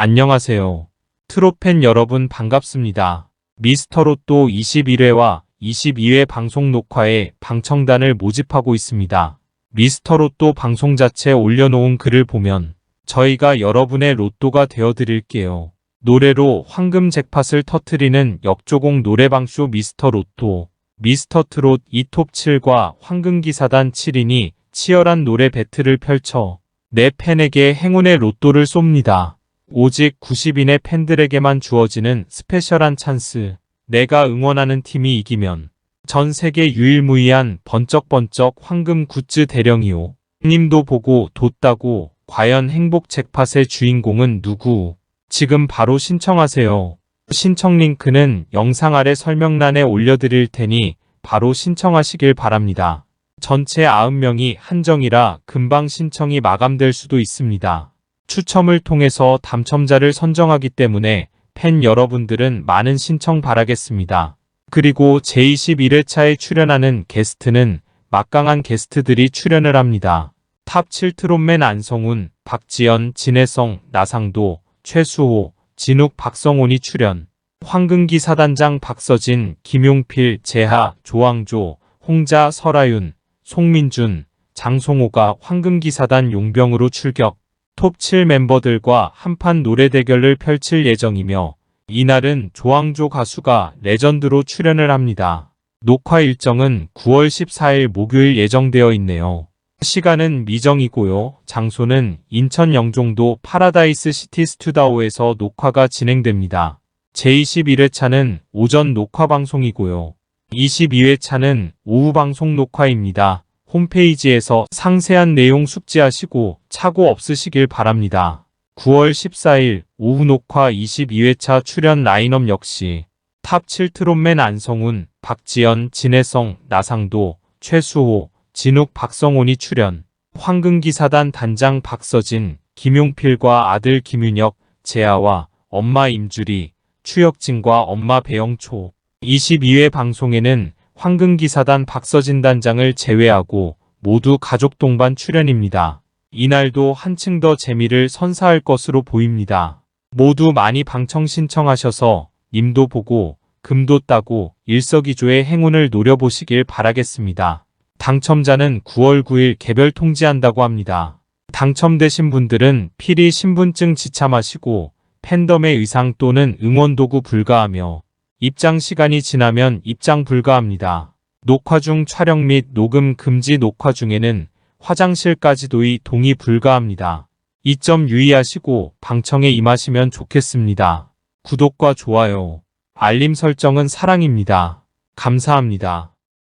안녕하세요. 트로팬 여러분 반갑습니다. 미스터 로또 21회와 22회 방송 녹화에 방청단을 모집하고 있습니다. 미스터 로또 방송 자체 올려놓은 글을 보면 저희가 여러분의 로또가 되어드릴게요. 노래로 황금 잭팟을 터트리는 역조공 노래방쇼 미스터 로또, 미스터 트롯 2톱 7과 황금기사단 7인이 치열한 노래 배틀을 펼쳐 내 팬에게 행운의 로또를 쏩니다. 오직 90인의 팬들에게만 주어지는 스페셜한 찬스. 내가 응원하는 팀이 이기면 전 세계 유일무이한 번쩍번쩍 황금 굿즈 대령이오. 님도 보고 돋다고 과연 행복 잭팟의 주인공은 누구? 지금 바로 신청하세요. 신청 링크는 영상 아래 설명란에 올려드릴 테니 바로 신청하시길 바랍니다. 전체 90명이 한정이라 금방 신청이 마감될 수도 있습니다. 추첨을 통해서 당첨자를 선정하기 때문에 팬 여러분들은 많은 신청 바라겠습니다. 그리고 제21회차에 출연하는 게스트는 막강한 게스트들이 출연을 합니다. 탑 7 트롯맨 안성훈, 박지연, 진혜성, 나상도, 최수호, 진욱, 박성훈이 출연. 황금기 사단장 박서진, 김용필, 재하, 조항조, 홍자, 설아윤, 송민준, 장송호가 황금기 사단 용병으로 출격. 톱7 멤버들과 한판 노래 대결을 펼칠 예정이며 이날은 조항조 가수가 레전드로 출연을 합니다. 녹화 일정은 9월 14일 목요일 예정되어 있네요. 시간은 미정이고요. 장소는 인천 영종도 파라다이스 시티 스튜다오에서 녹화가 진행됩니다. 제21회차는 오전 녹화 방송이고요. 22회차는 오후 방송 녹화입니다. 홈페이지에서 상세한 내용 숙지하시고 착오 없으시길 바랍니다. 9월 14일 오후 녹화 22회차 출연 라인업 역시 탑 7 트롯맨 안성훈, 박지연, 진혜성, 나상도, 최수호, 진욱, 박성훈이 출연, 황금기사단 단장 박서진, 김용필과 아들 김윤혁, 재아와 엄마 임주리, 추혁진과 엄마 배영초. 22회 방송에는 황금기사단 박서진 단장을 제외하고 모두 가족 동반 출연입니다. 이날도 한층 더 재미를 선사할 것으로 보입니다. 모두 많이 방청 신청하셔서 님도 보고 금도 따고 일석이조의 행운을 노려보시길 바라겠습니다. 당첨자는 9월 9일 개별 통지한다고 합니다. 당첨되신 분들은 필히 신분증 지참하시고 팬덤의 의상 또는 응원도구 불가하며 입장 시간이 지나면 입장 불가합니다. 녹화 중 촬영 및 녹음 금지 녹화 중에는 화장실까지도의 동의 불가합니다. 이 점 유의하시고 방청에 임하시면 좋겠습니다. 구독과 좋아요, 알림 설정은 사랑입니다. 감사합니다.